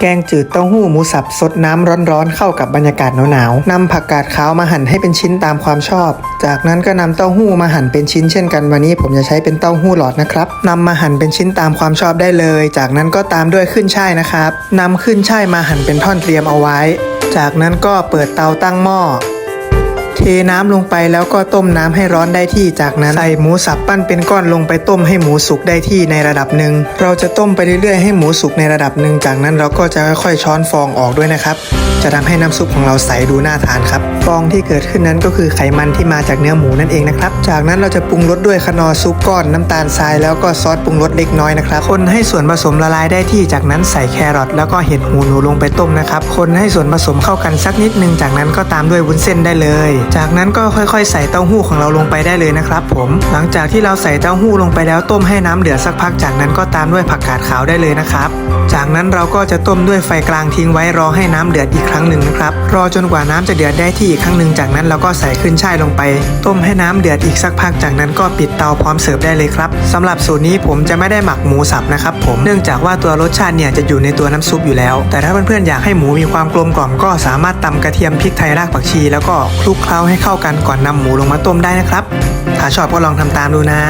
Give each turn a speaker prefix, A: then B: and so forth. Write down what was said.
A: แกงจืดเต้าหู้หมูสับสดน้ำร้อนๆเข้ากับบรรยากาศหนาวๆนำผักกาดขาวมาหั่นให้เป็นชิ้นตามความชอบ จากนั้นก็นำเต้าหู้มาหั่นเป็นชิ้นเช่นกันวันนี้ ผมจะใช้เป็นเต้าหู้หลอดนะครับนำมาหั่นเป็นชิ้นตามความชอบได้เลย จากนั้นก็ตามด้วยขึ้นช่ายนะครับนำขึ้นช่ายมาหั่นเป็นท่อนเตรียมเอาไว้ จากนั้นก็เปิดเตาตั้งหม้อ เทน้ำลงไปแล้วก็ต้มน้ำให้ร้อนได้ที่จากนั้นใส่หมูสับปั้นเป็นก้อนลงไปต้มให้หมูสุกได้ที่ในระดับหนึ่งเราจะต้มไปเรื่อยๆให้หมูสุกในระดับหนึ่งจากนั้นเราก็จะค่อยๆช้อนฟองออกด้วยนะครับ จะทำให้น้ำซุปของเราใสดูน่าทานครับ ฟองที่เกิดขึ้นนั้นก็คือไขมันที่มาจากเนื้อหมูนั่นเองนะครับ จากนั้นเราจะปรุงรสด้วยคนอซุปก้อนน้ำตาลทรายแล้วก็ซอสปรุงรสเล็กน้อยนะครับคนให้ส่วนผสมละลายได้ที่จากนั้นใส่แครอทแล้วก็เห็ดหูหนูลงไปต้มนะครับคนให้ส่วนผสมเข้ากันสักนิดนึงจากนั้นก็ตามด้วยวุ้นเส้นได้เลยจากนั้นก็ค่อยๆ ใส่เต้าหู้ของเราลงไปได้เลยนะครับ ผม หลังจากที่เราใส่เต้าหู้ลงไปแล้วต้มให้น้ำเดือดสักพัก จากนั้นก็ตามด้วยผักกาดขาวได้เลยนะครับ จากนั้นเราก็จะต้มด้วยไฟกลางทิ้งไว้รอให้น้ำเดือดอีกครั้งหนึ่งนะครับรอจนกว่าน้ำจะเดือดได้ที่อีกครั้งหนึ่งจากนั้นเราก็ใส่ขึ้นช่ายลงไป ต้มให้น้ำเดือดอีกสักพักจากนั้นก็ปิดเตาพร้อมเสิร์ฟได้เลยครับสำหรับสูตรนี้ผมจะไม่ได้หมักหมูสับนะครับผมเนื่องจากว่าตัวรสชาติเนี่ยจะอยู่ในตัวน้ำซุปอยู่แล้ว แต่ถ้าเพื่อนๆอยากให้หมูมีความกลมกล่อมก็สามารถตำกระเทียมพริกไทยรากผักชี แล้วก็คลุกเคล้าให้เข้ากันก่อนนำหมูลงมาต้มได้นะครับ ถ้าชอบก็ลองทำตามดูนะ